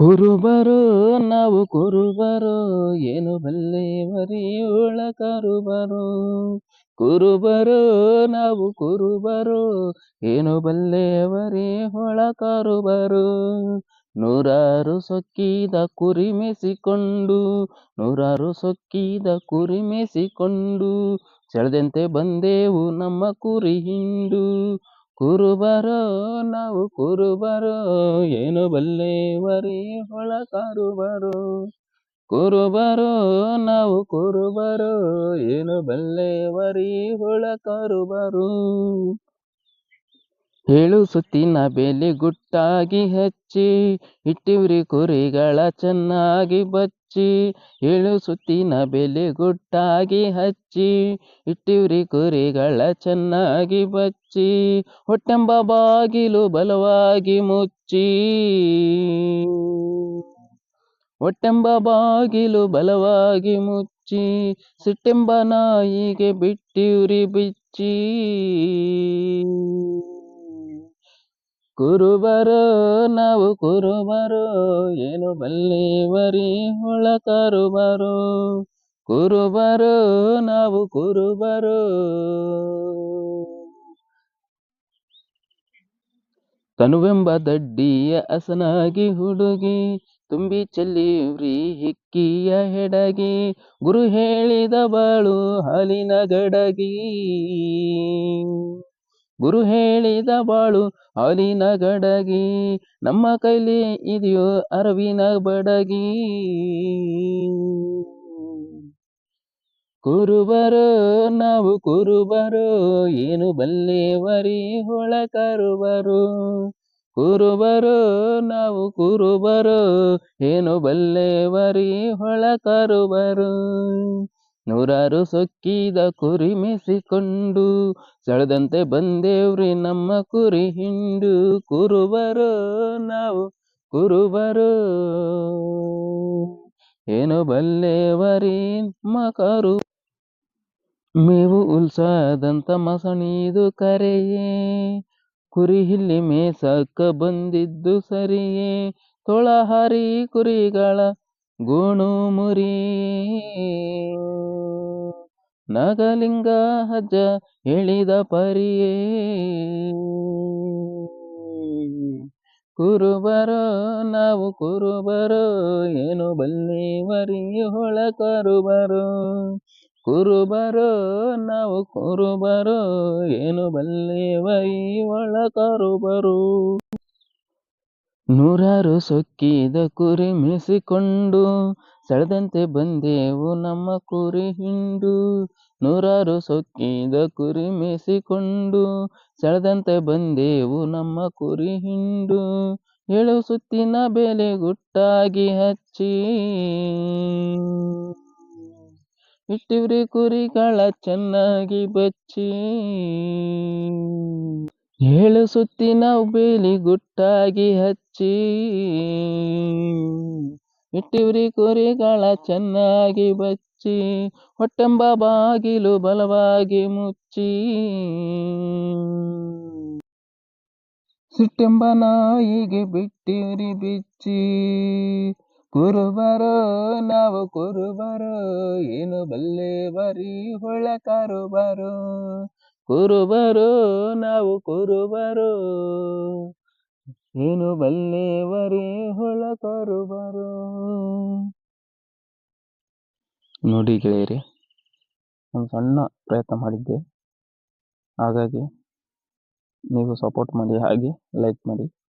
ಕುರುಬರು ನಾವು ಕುರುಬರು, ಏನು ಬಲ್ಲೆವರಿ ಒಳ ಕರುಬರು. ಕುರುಬರು ನಾವು ಕುರುಬರು, ಏನು ಬಲ್ಲೆವರಿ ಹೊಳ ಕರುಬರು. ನೂರಾರು ಸೊಕ್ಕಿದ ಕುರಿ ಮೆಸಿಕೊಂಡು ನೂರಾರು ಸೊಕ್ಕಿದ ಕುರಿ ಮೆಸಿಕೊಂಡು ಸೆಳೆದಂತೆ ಬಂದೆವು ನಮ್ಮ ಕುರಿ ಹಿಂಡು. ಕುರುಬರೋ ನಾವು ಕುರುಬರೋ ಏನು ಬಲ್ಲೆವರಿ ಹೊಳ ಕರುಬರು ಕುರುಬರೋ ನಾವು ಕುರುಬರೋ ಏನು ಬಲ್ಲೆವರಿ ಹೊಳ ಕರುಬರು ಏಳು ಸುತ್ತಿನ ಬೇಲಿ ಗುಟ್ಟಾಗಿ ಹಚ್ಚಿ, ಇಟ್ಟಿವ್ರಿ ಕುರಿಗಳ ಚೆನ್ನಾಗಿ ಬಚ್ಚಿ, ಏಳು ಸುತ್ತಿನ ಬೇಲಿ ಗುಟ್ಟಾಗಿ ಹಚ್ಚಿ, ಇಟ್ಟಿವ್ರಿ ಕುರಿಗಳ ಚೆನ್ನಾಗಿ ಬಚ್ಚಿ, ಹೊಟ್ಟೆಂಬ ಬಾಗಿಲು ಬಲವಾಗಿ ಮುಚ್ಚಿ. ಹೊಟ್ಟೆಂಬ ಬಾಗಿಲು ಬಲವಾಗಿ ಮುಚ್ಚಿ, ಸಿಟ್ಟೆಂಬ ನಾಯಿಗೆ ಬಿಟ್ಟಿವ್ರಿ ಬಿಚ್ಚಿ. ಕುರುಬರೋ ನಾವು ಕುರುಬರು, ಏನು ಬಲ್ಲಿವರಿ ಹುಳ ಕರುಬರು ಕುರುಬರು ನಾವು ಕುರುಬರು. ತನುವೆಂಬ ದಡ್ಡಿಯ ಅಸನಾಗಿ ಹುಡುಗಿ, ತುಂಬಿ ಚೆಲ್ಲಿವ್ರಿ ಹಿಕ್ಕಿಯ ಹೆಡಗಿ, ಗುರು ಹೇಳಿದ ಬಾಳು ಹಾಲಿನ ಗಡಗಿ. ಗುರು ಹೇಳಿದ ಬಾಳು ಹಾಲಿನ ಗಡಗಿ. ನಮ್ಮ ಕೈಲಿ ಇದೆಯೋ ಅರವಿನ ಬಡಗಿ. ಕುರುಬರು, ನಾವು ಕುರುಬರು, ಏನು ಬಲ್ಲೆವರಿ ಹೊಳ ಕರುಬರು. ಕುರುಬರು, ನಾವು ಕುರುಬರು, ಏನು ಬಲ್ಲೆವರಿ ಹೊಳ ಕರುಬರು. ನೂರಾರು ಸೊಕ್ಕಿದ ಕುರಿ ಮೆಸಿಕೊಂಡು ಸೆಳೆದಂತೆ ಬಂದೇವ್ರಿ ನಮ್ಮ ಕುರಿ ಹಿಂಡು. ಕುರುಬರು ನಾವು, ಕುರುಬರು. ಏನು ಬಲ್ಲೆವರಿ ಮಕರು? ಮೇವು ಉಲ್ಸಾದಂತ ಮಸಣಿದು ಕರೆಯೇ, ಕುರಿ ಇಲ್ಲಿ ಮೇಸಕ್ಕ ಬಂದಿದ್ದು ಸರಿಯೇ. ತೊಳಹರಿ ಕುರಿಗಳ ಗೋಣು ಮುರಿ ನಾಗಲಿಂಗ ಹಜ್ಜ ಹೇಳಿದ ಪರಿಯೇ. ಕುರುಬರೋ, ನಾವು ಕುರುಬರೋ, ಏನು ಬಲ್ಲೆವರಿ ಹೊಳ ಕರುಬರು. ಕುರುಬರೋ, ನಾವು ಕುರುಬರೋ, ಏನು ಬಲ್ಲಿವರಿ ಒಳ ಕರುಬರು. ನೂರಾರು ಸೊಕ್ಕಿದ ಕುರಿ ಮೆಸಿಕೊಂಡು ಸೆಳೆದಂತೆ ಬಂದೆವು ನಮ್ಮ ಕುರಿ ಹಿಂಡು. ನೂರಾರು ಸೊಕ್ಕಿದ ಕುರಿ ಮೆಸಿಕೊಂಡು ಸೆಳೆದಂತೆ ಬಂದೆವು ನಮ್ಮ ಕುರಿ ಹಿಂಡು. ಏಳು ಸುತ್ತಿನ ಬೆಲೆ ಗುಟ್ಟಾಗಿ ಹಚ್ಚಿ ಇಟ್ಟಿವ್ರಿ ಕುರಿಗಳ ಚೆನ್ನಾಗಿ ಬಚ್ಚಿ. ಏಳು ಸುತ್ತಿನ ಬೇಲಿ ಗುಟ್ಟಾಗಿ ಹಚ್ಚಿ, ಇಟ್ಟಿವ್ರಿ ಕುರಿಗಳ ಚೆನ್ನಾಗಿ ಬಚ್ಚಿ, ಹೊಟ್ಟೆಂಬ ಬಾಗಿಲು ಬಲವಾಗಿ ಮುಚ್ಚಿ. ಸಿಟ್ಟೆಂಬ ನಾಯಿಗೆ ಬಿಟ್ಟಿವ್ರಿ ಬಿಚ್ಚಿ, ಕುರುಬರು ನಾವು ಕುರುಬರು, ಏನು ಬಲ್ಲೆವರಿ ಹೊಳ ಕರುಬರು. ಕುರುಬರೋ, ನಾವು ಕುರುಬರು. ಏನು ಬಲ್ಲೆವರಿ ಹೊಳ ಕರುಬರು. ನೋಡಿ ಗೆಳೆಯರಿ ಒಂದು ಸಣ್ಣ ಪ್ರಯತ್ನ ಮಾಡಿದ್ದೆ. ಹಾಗಾಗಿ ನೀವು ಸಪೋರ್ಟ್ ಮಾಡಿ, ಹಾಗೆ ಲೈಕ್ ಮಾಡಿ.